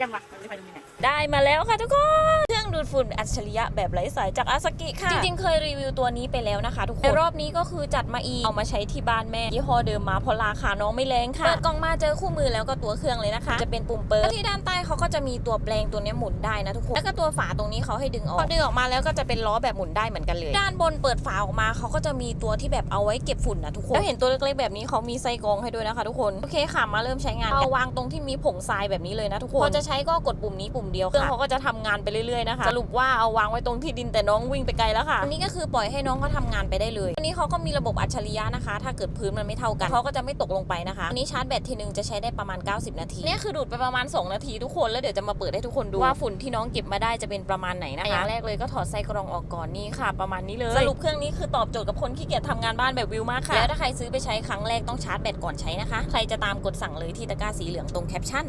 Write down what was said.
จังหวะมันจะไปตรงไหนได้มาแล้วค่ะทุกคน ฝุ่นอัจฉริยะแบบไร้สายจากอาสกิค่ะ จริงๆ เคยรีวิวตัวนี้ไปแล้วนะคะทุกคนแต่รอบนี้ก็คือจัดมาอีก เอามาใช้ที่บ้านแม่ ยี่ห้อเดิมมาเพราะราคาน้องไม่แรงค่ะ เปิดกล่องมาเจอคู่มือแล้วก็ตัวเครื่องเลยนะคะ จะเป็นปุ่มเปิดแล้วที่ด้านใต้เขาก็จะมีตัวแปลงตัวเนี้ยหมุนได้นะทุกคน แล้วก็ตัวฝาตรงนี้เขาให้ดึงออก พอดึงออกมาแล้วก็จะเป็นล้อแบบหมุนได้เหมือนกันเลย ด้านบนเปิดฝาออกมาเขาก็จะมีตัวที่แบบเอาไว้เก็บฝุ่นนะทุกคน แล้วเห็นตัวเล็กๆแบบนี้เขามีไส้กรองให้ด้วยนะคะ ทุกคน โอเคค่ะมาเริ่มใช้งานเอาวางตรงที่มีผงทรายแบบนี้เลยนะทุกคนพอจะใช้ก็กดปุ่มนี้ปุ่มเดียวค่ะเครื่องเขาก็จะทำงานไปเรื่อยๆนะคะสรุปว่าเอาวางไว้ตรงที่ดินแต่น้องวิ่งไปไกลแล้วค่ะอันนี้ก็คือปล่อยให้น้องเขาทำงานไปได้เลยอันนี้เขาก็มีระบบอัจฉริยะนะคะ ถ้าเกิดพื้นมันไม่เท่ากันเขาก็จะไม่ตกลงไปนะคะอันนี้ชาร์จแบตทีนึงจะใช้ได้ประมาณ 90 นาทีเนี่ยคือดูดไปประมาณ 2 นาทีทุกคนแล้วเดี๋ยวจะมาเปิดให้ทุกคนดูว่าฝุ่นที่น้องเก็บมาได้จะเป็นประมาณไหนนะคะอย่างแรกเลยก็ถอดไส้กรองออกก่อนนี่ค่ะ ประมาณนี้เลยสรุปเครื่องนี้คือตอบโจทย์กับคนขี้เกียจทำงานบ้านแบบวิวมากค่ะแล้วถ้าใครซื้อไปใช้ครั้งแรกต้องชาร์จแบตก่อนใช้นะคะ ใครจะตามกดสั่งเลยที่ตะกร้าสีเหลืองตรงแคปชั่น